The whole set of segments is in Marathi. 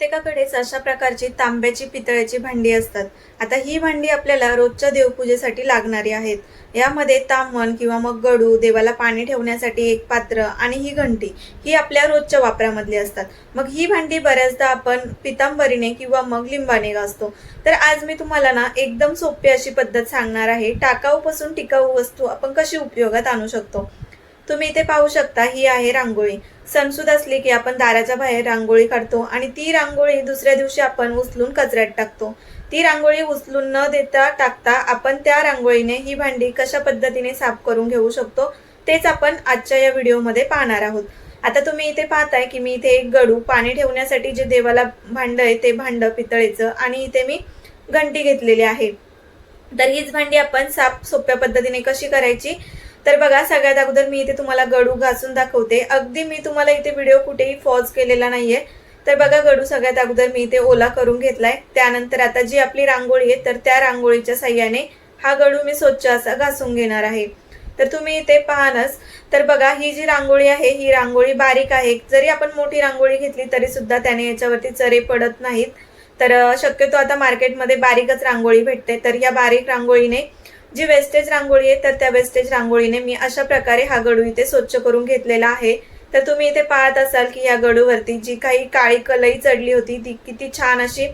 प्रत्येकाकडेच अशा प्रकारची तांब्याची पितळ्याची भांडी असतात. आता ही भांडी आपल्याला रोजच्या देवपूजेसाठी लागणारी आहेत. यामध्ये तांबण किंवा मग गडू देवाला पाणी ठेवण्यासाठी एक पात्र आणि ही घंटी ही आपल्या रोजच्या वापरामधली असतात. मग ही भांडी बऱ्याचदा आपण पितांबरीने किंवा मग लिंबाने घासतो. तर आज मी तुम्हाला ना एकदम सोपी अशी पद्धत सांगणार आहे. टाकाऊपासून टिकाऊ वस्तू आपण कशी उपयोगात आणू शकतो? तुम्ही इथे पाहू शकता ही आहे रांगोळी. सणसूद असली की आपण दाराच्या बाहेर रांगोळी काढतो आणि ती रांगोळी दुसऱ्या दिवशी आपण उचलून कचऱ्यात टाकतो. ती रांगोळी उचलून न देता टाकता आपण त्या रांगोळीने ही भांडी कशा पद्धतीने साफ करून घेऊ शकतो तेच आपण आजच्या या व्हिडिओमध्ये पाहणार आहोत. आता तुम्ही इथे पाहताय की मी इथे एक गडू पाणी ठेवण्यासाठी जे देवाला भांड आहे ते भांड पितळेचं आणि इथे मी घंटी घेतलेली आहे. तर हीच भांडी आपण साफ सोप्या पद्धतीने कशी करायची? तर बघा सगळ्यात अगोदर मी इथे तुम्हाला गडू घासून दाखवते. अगदी मी तुम्हाला इथे व्हिडिओ कुठेही पॉज केलेला नाहीये. तर बघा गडू सगळ्यात अगोदर मी इथे ओला करून घेतलाय. त्यानंतर आता जी आपली रांगोळी आहे तर त्या रांगोळीच्या साह्याने हा गडू मी स्वच्छ असा घासून घेणार आहे. तर तुम्ही इथे पाहानच. तर बघा ही जी रांगोळी आहे ही रांगोळी बारीक आहे. जरी आपण मोठी रांगोळी घेतली तरी सुद्धा त्याने याच्यावरती चरे पडत नाहीत. तर शक्यतो आता मार्केटमध्ये बारीकच रांगोळी भेटते. तर या बारीक रांगोळीने जी वेस्टेज रांगोळी आहे तर त्या वेस्टेज रांगोळीने मी अशा प्रकारे हा गडू इथे स्वच्छ करून घेतलेला आहे. तर तुम्ही इथे पाहत असाल की या गडूवरती जी काही काळी कलई चढली होती ती किती छान अशी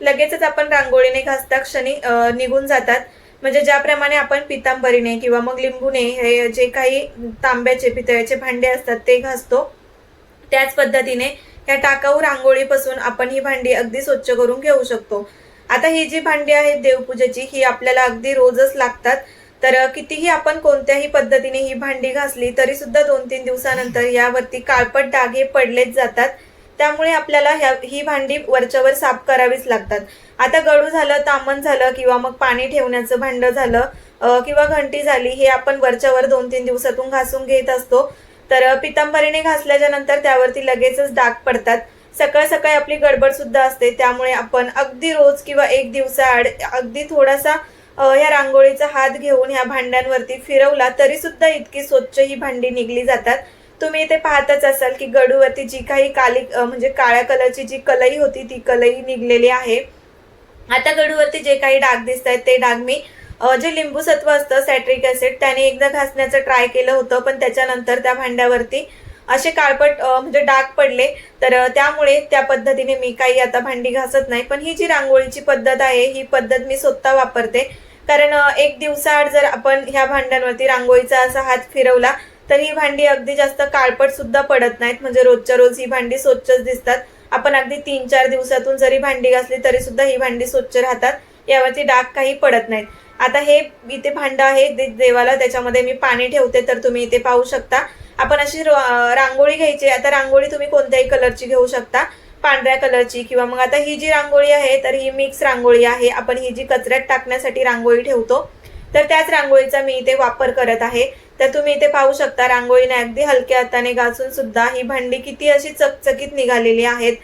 लगेचच आपण रांगोळीने घासता क्षणी निघून जातात. म्हणजे ज्याप्रमाणे आपण पितांबरीने किंवा मग लिंबूने हे जे काही तांब्याचे पितळ्याचे भांडे असतात ते घासतो. त्याच पद्धतीने या टाकाऊ रांगोळीपासून आपण ही भांडी अगदी स्वच्छ करून घेऊ शकतो. आता ही जी भांडी आहेत देवपूजेची ही आपल्याला अगदी रोजच लागतात. तर कितीही आपण कोणत्याही पद्धतीने ही भांडी घासली तरी सुद्धा दोन तीन दिवसानंतर यावरती काळपट डाग हे पडलेच जातात. त्यामुळे आपल्याला ह्या ही भांडी वरच्यावर साफ करावीच लागतात. आता गडू झालं तामण झालं किंवा मग पाणी ठेवण्याचं भांड झालं किंवा घंटी झाली हे आपण वरच्यावर दोन तीन दिवसातून घासून घेत असतो. तर पितांबरीने घासल्याच्या नंतर त्यावरती लगेचच डाग पडतात. सकाळ सकाळी आपली गडबड सुद्धा असते. त्यामुळे आपण अगदी रोज किंवा एक दिवसाआड अगदी थोडासा ह्या रांगोळीचा हात घेऊन ह्या भांड्यांवरती फिरवला तरी सुद्धा इतकी स्वच्छ ही भांडी निघली जातात. तुम्ही इथे पाहतच असाल की गडूवरती जी काही काली म्हणजे काळ्या कलरची जी कलई होती ती कलई निघलेली आहे. आता गडूवरती जे काही डाग दिसत आहेत ते डाग मी जे लिंबू सत्व असतं सॅट्रिक ऍसिड त्याने एकदा घासण्याचं ट्राय केलं होतं पण त्याच्यानंतर त्या भांड्यावरती असे काळपट म्हणजे डाग पडले. तर त्यामुळे त्या पद्धतीने मी काही आता भांडी घासत नाही. पण ही जी रांगोळीची पद्धत आहे ही पद्धत मी स्वतः वापरते. कारण एक दिवसाआड जर आपण ह्या भांड्यांवरती रांगोळीचा असा हात फिरवला तर ही भांडी अगदी जास्त काळपट सुद्धा पडत नाहीत. म्हणजे रोजच्या रोज ही भांडी स्वच्छच दिसतात. आपण अगदी तीन चार दिवसातून जरी भांडी घासली तरी सुद्धा ही भांडी स्वच्छ राहतात. यावरती डाग काही पडत नाहीत. आता हे इथे भांड आहे देवाला त्याच्यामध्ये मी पाणी ठेवते तर तुम्ही इथे पाहू शकता. आपण अशी रांगोळी घ्यायची आता रांगोळी तुम्ही कोणत्याही कलरची घेऊ शकता. पांढऱ्या कलरची किंवा मग आता ही जी रांगोळी आहे तर ही मिक्स रांगोळी आहे. आपण ही जी कचऱ्यात टाकण्यासाठी रांगोळी ठेवतो तर त्याच रांगोळीचा मी इथे वापर करत आहे. तर तुम्ही इथे पाहू शकता रांगोळीने अगदी हलक्या हाताने घासून सुद्धा ही भांडी किती अशी चकचकीत निघालेली आहेत.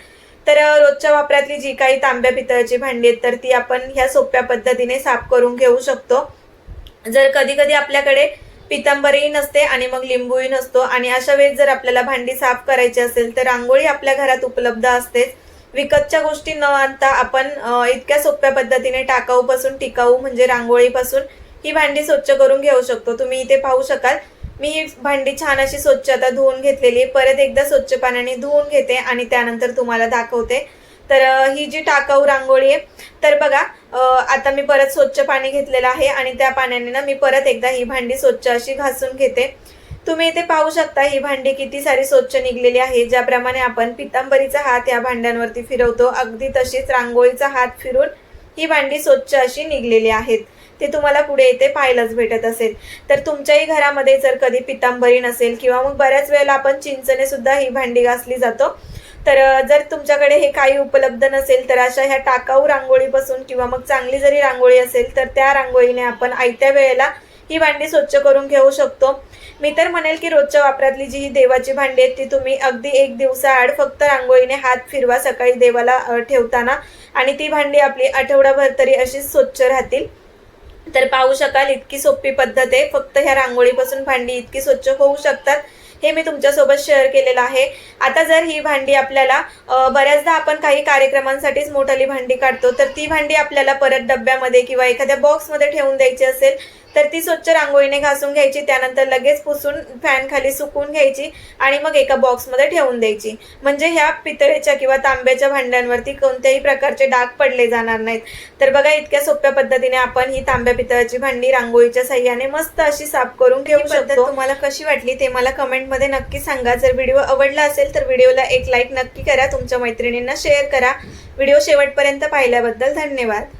तर रोजच्या वापरातली जी काही तांब्या पितळाची भांडी आहेत तर ती आपण ह्या सोप्या पद्धतीने साफ करून घेऊ शकतो. जर कधी कधी आपल्याकडे पितांबरीही नसते आणि मग लिंबूही नसतो आणि अशा वेळेस जर आपल्याला भांडी साफ करायची असेल तर रांगोळी आपल्या घरात उपलब्ध असतेच. विकतच्या गोष्टी न आणता आपण इतक्या सोप्या पद्धतीने टाकाऊपासून टिकाऊ म्हणजे रांगोळीपासून ही भांडी स्वच्छ करून घेऊ शकतो. तुम्ही इथे पाहू शकाल. मी ही भांडी छान अशी स्वच्छ आता धुवून घेतलेली आहे. परत एकदा स्वच्छ पाण्याने धुवून घेते आणि त्यानंतर तुम्हाला दाखवते. तर ही जी टाकाऊ रांगोळी आहे तर बघा आता मी परत स्वच्छ पाणी घेतलेलं आहे आणि त्या पाण्याने ना मी परत एकदा ही भांडी स्वच्छ अशी घासून घेते. तुम्ही इथे पाहू शकता ही भांडी किती सारी स्वच्छ निघलेली आहे. ज्याप्रमाणे आपण पितांबरीचा हात या भांड्यांवरती फिरवतो अगदी तशीच रांगोळीचा हात फिरून ही भांडी स्वच्छ अशी निघलेली आहेत. ते तुम्हाला पुढे येते पाहायलाच भेटत असेल. तर तुमच्याही घरामध्ये जर कधी पितांबरी नसेल किंवा मग बऱ्याच वेळेला आपण चिंचने सुद्धा ही भांडी घासली जातो. तर जर तुमच्याकडे हे काही उपलब्ध नसेल तर अशा ह्या टाकाऊ रांगोळीपासून किंवा मग चांगली जरी रांगोळी असेल तर त्या रांगोळीने आपण आयत्या वेळेला ही भांडी स्वच्छ करून घेऊ शकतो. मी तर म्हणेल की रोजच्या वापरातली जी ही देवाची भांडी आहेत ती तुम्ही अगदी एक दिवसाआड फक्त रांगोळीने हात फिरवा सकाळी देवाला ठेवताना. आणि ती भांडी आपली आठवडाभर तरी अशीच स्वच्छ राहतील. तर पाहू शकाल इतकी सोपी पद्धत आहे. फक्त ह्या रांगोळीपासून भांडी इतकी स्वच्छ होऊ शकतात हे मी तुमच्यासोबत शेअर केलेलं आहे. आता जर ही भांडी आपल्याला बऱ्याचदा आपण काही कार्यक्रमांसाठीच मोठाली भांडी काढतो तर ती भांडी आपल्याला परत डब्यामध्ये किंवा एखाद्या बॉक्समध्ये ठेवून द्यायची असेल तर ती स्वच्छ रांगोळीने घासून घ्यायची त्यानंतर लगेच पुसून फॅन खाली सुकवून घ्यायची आणि मग एका बॉक्समध्ये ठेवून द्यायची. म्हणजे ह्या पितळेच्या किंवा तांब्याच्या भांड्यांवरती कोणत्याही प्रकारचे डाग पडले जाणार नाहीत. तर बघा इतक्या सोप्या पद्धतीने आपण ही तांब्या पितळाची भांडी रांगोळीच्या साह्याने मस्त अशी साफ करून घेऊ शकतो. तुम्हाला कशी वाटली ते मला कमेंटमध्ये नक्की सांगा. जर व्हिडिओ आवडला असेल तर व्हिडिओला एक लाईक नक्की करा. तुमच्या मैत्रिणींना शेअर करा. व्हिडिओ शेवटपर्यंत पाहिल्याबद्दल धन्यवाद.